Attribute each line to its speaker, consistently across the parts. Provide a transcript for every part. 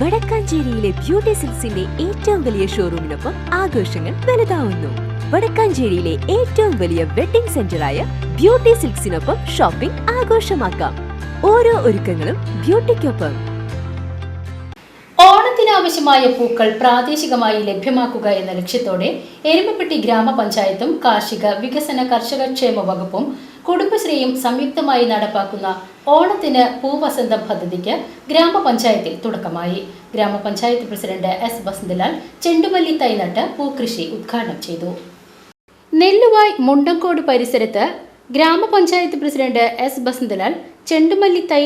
Speaker 1: വടക്കാഞ്ചേരിയിലെ beauty സിൽസിന്റെ ഏറ്റവും വലിയ ഷോറൂമിനൊപ്പം ആഘോഷങ്ങൾ വലുതാവുന്നു. വടക്കാഞ്ചേരിയിലെ ഏറ്റവും വലിയ വെഡിംഗ് സെന്ററായ ബ്യൂട്ടി സിൽക്സിനൊപ്പം ഷോപ്പിംഗ് ആഘോഷമാക്കാം. ഓരോ ഒരുക്കങ്ങളും ബ്യൂട്ടിക്കൊപ്പം.
Speaker 2: ഓണത്തിനാവശ്യമായ പൂക്കൾ പ്രാദേശികമായി ലഭ്യമാക്കുക എന്ന ലക്ഷ്യത്തോടെ എരുമപ്പെട്ടി ഗ്രാമപഞ്ചായത്തും കാർഷിക വികസന കർഷകക്ഷേമ വകുപ്പും കുടുംബശ്രീയും സംയുക്തമായി നടപ്പാക്കുന്ന ഓണത്തിന് പൂവസന്തം പദ്ധതിക്ക് ഗ്രാമപഞ്ചായത്തിൽ തുടക്കമായി. ഗ്രാമപഞ്ചായത്ത് പ്രസിഡന്റ് എസ് വസന്തലാൽ ചെണ്ടുമല്ലി തൈ നട്ട് പൂക്കൃഷി ഉദ്ഘാടനം ചെയ്തു. നെല്ലുവായ് മുണ്ടങ്കോട് പരിസരത്ത് ഗ്രാമപഞ്ചായത്ത് പ്രസിഡന്റ് എസ് ബസന്തലാൽ ചെണ്ടുമല്ലി തൈ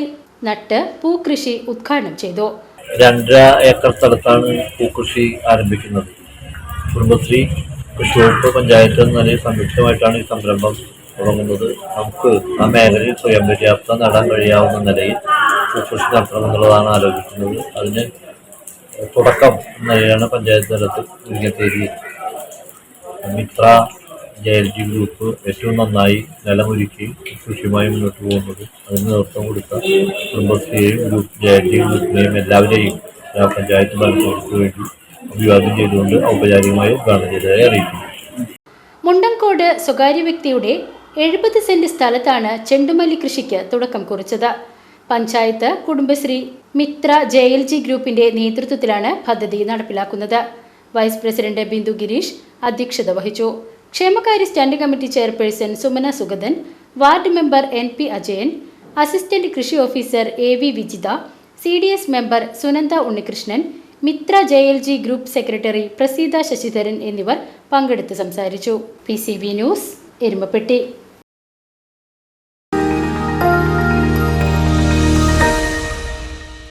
Speaker 2: നട്ട് പൂക്കൃഷി ഉദ്ഘാടനം ചെയ്തു.
Speaker 3: രണ്ടര ഏക്കർ സ്ഥലത്താണ് പൂക്കൃഷി ആരംഭിക്കുന്നത്. കുടുംബശ്രീ കൃഷി വകുപ്പ് പഞ്ചായത്ത് എന്ന നിലയിൽ സംയുക്തമായിട്ടാണ് ഈ സംരംഭം തുടങ്ങുന്നത്. നമുക്ക് ആ മേഖലയിൽ സ്വയം പര്യാപ്തം നേടാൻ കഴിയാവുന്ന നിലയിൽ പൂക്കൃഷി നടത്തണമെന്നുള്ളതാണ് ആലോചിക്കുന്നത്. അതിന് തുടക്കം നിലയിലാണ് പഞ്ചായത്ത് തലത്തിൽ Muringatheri Mithra J L G group ഏറ്റവും നന്നായി നിലമൊരുക്കി കൃഷിയുമായി മുന്നോട്ട് പോകുന്നത്. അതിന് നേതൃത്വം കൊടുത്ത കുടുംബശ്രീയെയും ഗ്രൂപ്പ് ജെ എൽ ജി ഗ്രൂപ്പിനെയും എല്ലാവരെയും ഗ്രാമപഞ്ചായത്ത് ഭരണസമിതിക്ക് വേണ്ടി അഭിവാദ്യം ചെയ്തുകൊണ്ട് ഔപചാരികമായി ഉദ്ഘാടനം ചെയ്തതായി അറിയിക്കുന്നു.
Speaker 2: മുണ്ടങ്കോട് സ്വകാര്യ വ്യക്തിയുടെ എഴുപത് സെന്റ് സ്ഥലത്താണ് ചെണ്ടുമല്ലി കൃഷിക്ക് തുടക്കം കുറിച്ചത്. Panchayat Kudumbashree Mithra J L G ഗ്രൂപ്പിന്റെ നേതൃത്വത്തിലാണ് പദ്ധതി നടപ്പിലാക്കുന്നത്. വൈസ് പ്രസിഡന്റ് ബിന്ദു ഗിരീഷ് അധ്യക്ഷത വഹിച്ചു. ക്ഷേമകാര്യ standing committee chairperson Sumana Sugathan ward member N P Ajayan assistant കൃഷി officer A V Vijitha C D S member Sunanda Unnikrishnan Mithra J L G group secretary Praseetha Sasidharan എന്നിവർ പങ്കെടുത്ത് സംസാരിച്ചു. P C B news Erumapetty.